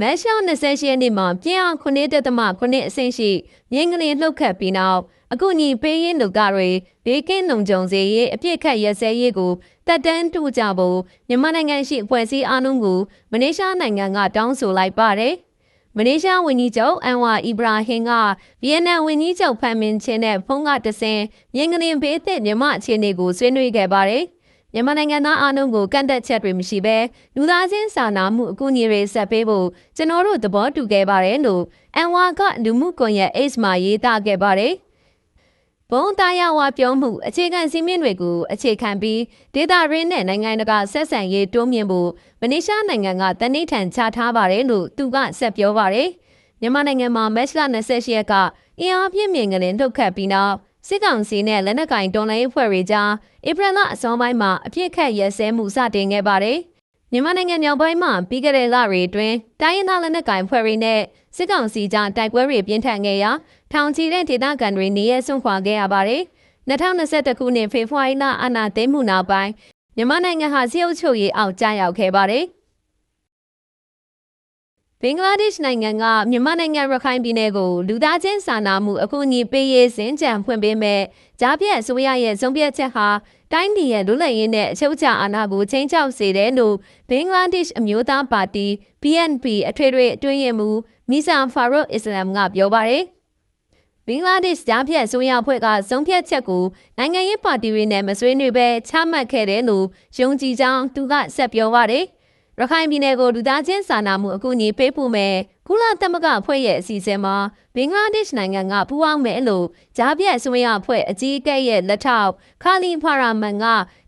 မတ်ရှောင်း28ရက်နေ့မှာပြင်းအား9.9အဆင့်ရှိမြင်းကလေးလှုပ်ခတ်ပြီးနောက်အခုညီပေးရင်လူကတွေဘေးကင်းလုံခြုံစေရေးအပြစ်ခတ်ရစဲရေးကိုတက်တန်းတူကြဖို့မြန်မာနိုင်ငံရှိအဖွဲ့အစည်းအားလုံးကိုမလေးရှားနိုင်ငံကတောင်းဆိုလိုက်ပါတယ်။မလေးရှားဝန်ကြီးချုပ်အန်ဝါအီဘရာဟင်ကဗီယက်နမ်ဝန်ကြီးချုပ်ဖန်မင်ချင်းနဲ့ဖုန်းကတဆင်မြင်းကလေးဘေးသစ်မြန်မာအခြေအနေကိုဆွေးနွေးခဲ့ပါတယ်။ မြန်မာနိုင်ငံသားအားလုံးကိုကန့်သက်ချက်တွေမရှိဘဲလူသားချင်းစာနာမှုအကူအညီတွေဆက်ပေးဖို့ကျွန်တော်တို့သဘောတူခဲ့ပါတယ်လို့အန်ဝါကလူမှုကွန်ရက် X မှာရေးသားခဲ့ပါတယ်ဘုံသားရဝပြောမှုအခြေခံစည်းမျဉ်းတွေကိုအခြေခံပြီးဒေတာရင်းနဲ့နိုင်ငံတကာဆက်ဆံရေးတိုးမြင့်ဖို့မလေးရှားနိုင်ငံကတနိထန်ချထားပါတယ်လို့သူကဆက်ပြောပါတယ်မြန်မာနိုင်ငံမှာမက်လ28ရက်က အင်အားပြင်းမြင်ကလေးလှုပ်ခတ်ပြီးနောက် စစ်ကောင်စီနဲ့လက်နက်ကင်တော်လှန်ရေးဖွဲ့တွေကြားဧပြီလအစောပိုင်းမှာအပြစ်ခတ်ရဲစဲမှုစတင်ခဲ့ပါတယ်။မြန်မာနိုင်ငံမြောက်ပိုင်းမှာပြီးခဲ့တဲ့လတွေအတွင်းတိုင်းရင်းသားလက်နက်ကင်ဖွဲ့တွေနဲ့စစ်ကောင်စီကြားတိုက်ပွဲတွေပြင်းထန်ခဲ့ရာထောင်ချီတဲ့ဒေသခံတွေနေရဲစွန့်ခွာခဲ့ရပါတယ်။2021ခုနှစ်ဖေဖော်ဝါရီလအာဏာသိမ်းမှုနောက်ပိုင်းမြန်မာနိုင်ငံဟာစစ်အုပ်ချုပ်ရေးအောက်ကျရောက်ခဲ့ပါတယ်။ ဘင်္ဂလားဒေ့ရှ်နိုင်ငံကမြန်မာနိုင်ငံရခိုင်ပြည်နယ်ကိုလူသားချင်းစာနာမှုအကူအညီပေးရေးစင်ကြံဖွင့်ပေးမဲ့ကြားပြတ်အစိုးရရဲ့ဆုံးဖြတ်ချက်ဟာတိုင်းပြည်ရဲ့လူလည်ရင်းနဲ့အချုပ်အခြာအာဏာကိုချိန်ချောက်စေတယ်လို့ဘင်္ဂလားဒေ့ရှ်အမျိုးသားပါတီ BNP အထွေထွေအတွင်းရင်မူမီဆာဖာရိုအစ္စလမ်ကပြောပါတယ်ဘင်္ဂလားဒေ့ရှ်ကြားဖြတ်အစိုးရအဖွဲ့ကဆုံးဖြတ်ချက်ကိုနိုင်ငံရေးပါတီတွေနဲ့မဆွေးနွေးဘဲချမှတ်ခဲ့တယ်လို့ယုံကြည်ကြောင်းသူကဆက်ပြောပါတယ်။ ရခိုင်ပြည်နယ်ကိုလူသားချင်းစာနာမှုအကူအညီပေးဖို့မယ်ကုလသမဂ္ဂအဖွဲ့ရဲ့အစီအစဉ်မှာဘင်္ဂလားဒေ့ရှ်နိုင်ငံကပူးပေါင်းမယ်လို့ဂျားပြတ်ဆွေးရအဖွဲ့အကြီးအကဲရဲ့လက်ထောက်ခါလီဖာရာမန်က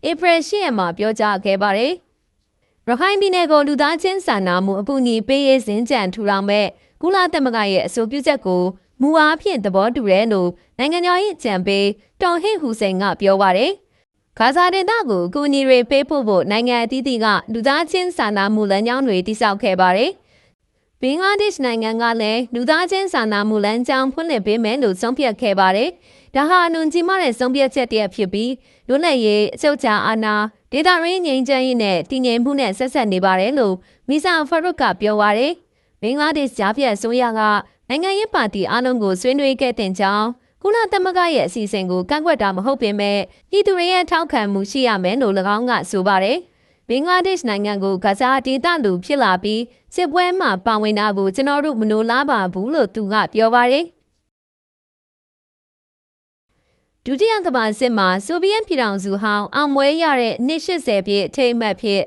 ဧပြီ၈ရက်မှာပြောကြားခဲ့ပါတယ်။ရခိုင်ပြည်နယ်ကိုလူသားချင်းစာနာမှုအကူအညီပေးရေးစဉ်ကြံထူထောင်မဲ့ကုလသမဂ္ဂရဲ့အဆိုပြုချက်ကိုမူအားဖြင့်သဘောတူတယ်လို့နိုင်ငံတော်၏ကြံပေးတော်ဟစ်ဟူစိန်ကပြောပါတယ်။ ဂါဇာဒေသကိုကူညီတွေပေးဖို့ဖို့နိုင်ငံအသီးသီးကလူသားချင်းစာနာမှုလမ်းကြောင်းတွေတိစောက်ခဲ့ပါတယ်။ဘင်္ဂလားဒေ့ရှ်နိုင်ငံကလည်းလူသားချင်းစာနာမှုလမ်းကြောင်းဖွင့်လှစ်ပေးမယ်လို့ဆုံးဖြတ်ခဲ့ပါတယ်။ဒါဟာအလွန်ကြီးမားတဲ့ဆုံးဖြတ်ချက်တည်းဖြစ်ပြီးလွတ်လပ်ရေးအချုပ်အခြာအာဏာဒေသရင်းငြိမ်းချမ်းရေးနဲ့တည်ငြိမ်မှုနဲ့ဆက်ဆက်နေပါတယ်လို့မီဆာဖရုတ်ကပြောပါရယ်။ဘင်္ဂလားဒေ့ရှ်ကြားပြတ်အစိုးရကနိုင်ငံရေးပါတီအားလုံးကိုဆွေးနွေးခဲ့တဲ့ကြောင်း ကုလသမဂ္ဂရဲ့အစီအစဉ်ကိုကန့်ကွက်တာမဟုတ်ပေမဲ့ပြည်သူတွေရဲ့ထောက်ခံမှုရှိရမယ်လို့၎င်းကဆိုပါတယ်။ဘင်္ဂလားဒေ့ရှ်နိုင်ငံကိုဂဇာဒေသလူဖြစ်လာပြီးစစ်ပွဲမှာပါဝင်တာကိုကျွန်တော်တို့မနိုလားပါဘူးလို့သူကပြောပါတယ်။ဒုတိယကမ္ဘာစစ်မှာဆိုဗီယက်ပြည်ထောင်စုဟောင်းအောင်မွေးရတဲ့နှစ်80ပြည့်အထိမ်းအမှတ်ဖြစ်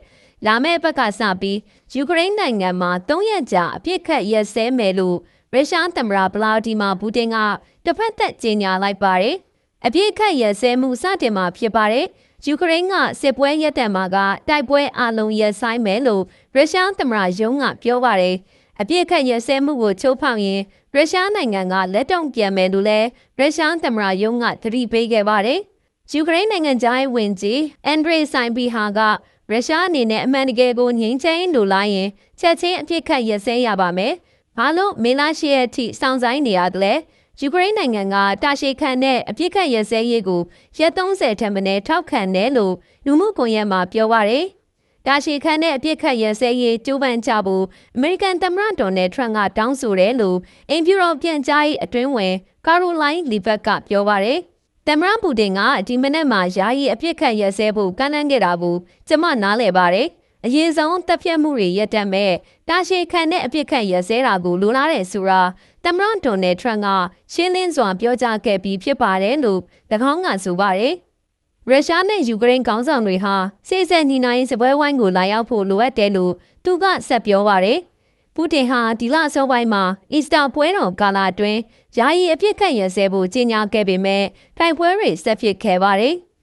လာမယ့်ဘက်ကစပြီးယူကရိန်းနိုင်ငံမှာ၃ရက်ကြာအပြစ်ခတ်ရက်စဲမယ်လို့ ရုရှားသမ္မတဗလာဒီမာပူတင်ကတစ်ဖက်သက်ကြေညာလိုက်ပါတယ်။အပြည့်ခတ်ရစဲမှုစတင်မှာဖြစ်ပါတယ်။ယူကရိန်းကစစ်ပွဲရပ်တန့်မှာကတိုက်ပွဲအလုံးရပ်ဆိုင်မယ်လို့ရုရှားသမ္မတယုံကပြောပါတယ်။အပြည့်ခတ်ရစဲမှုကိုချိုးဖောက်ရင်ရုရှားနိုင်ငံကလက်တုံ့ပြန်မယ်လို့လည်းရုရှားသမ္မတယုံကသတိပေးခဲ့ပါတယ်။ယူကရိန်းနိုင်ငံသားဝင်ကြီးအန်ဒရေဆိုင်ဘီဟာကရုရှားအနေနဲ့အမှန်တကယ်ကိုငြိမ်းချမ်းလိုလားရင်ချက်ချင်းအပြစ်ခတ်ရစဲရပါမယ်။ ဘာလို့မေလာရှိရဲ့အထိစောင့်ဆိုင်နေရတယ်လဲယူကရိန်းနိုင်ငံကတာရှီခန်နဲ့အပြစ်ခတ်ရစဲရေးကိုရက်30ထက်မနည်းထောက်ခံတယ်လို့လူမှုကွန်ရက်မှာပြောပါရယ်တာရှီခန်နဲ့အပြစ်ခတ်ရစဲရေးကြိုးပမ်းကြဖို့အမေရိကန်သမ္မတဒေါ်နယ်ထရန့်ကတောင်းဆိုတယ်လို့အင်ဖြူရောပြန်ကြားရေးအတွင်းဝင်ကာရိုလိုင်းလီဗက်ကပြောပါရယ်သမ္မတပူတင်ကဒီမနေ့မှာယာယီအပြစ်ခတ်ရစဲဖို့ကမ်းလှမ်းခဲ့တာကိုကျမနားလည်ပါတယ် အရေးဆုံးတပ်ဖြတ်မှုတွေရပ်တန့်မဲ့တာရှည်ခံတဲ့အပြစ်ခတ်ရစဲတာကိုလိုလားတဲ့ဆိုတာသမ္မတဒေါ်နယ်ထရန့်ကရှင်းလင်းစွာပြောကြားခဲ့ပြီးဖြစ်ပါတယ်လို့၎င်းကဆိုပါတယ်။ရုရှားနဲ့ယူကရိန်းခေါင်းဆောင်တွေဟာစိတ်ဆက်ညီနိုင်စပွဲဝိုင်းကိုလာရောက်ဖို့လိုအပ်တယ်လို့သူကဆက်ပြောပါတယ်။ပူတင်ဟာဒီလအစောပိုင်းမှာအီစတာပွဲတော်ကာလအတွင်းယာယီအပြစ်ခတ်ရစဲဖို့ကြေညာခဲ့ပေမဲ့တိုင်ပွဲတွေဆက်ဖြစ်ခဲ့ပါတယ်။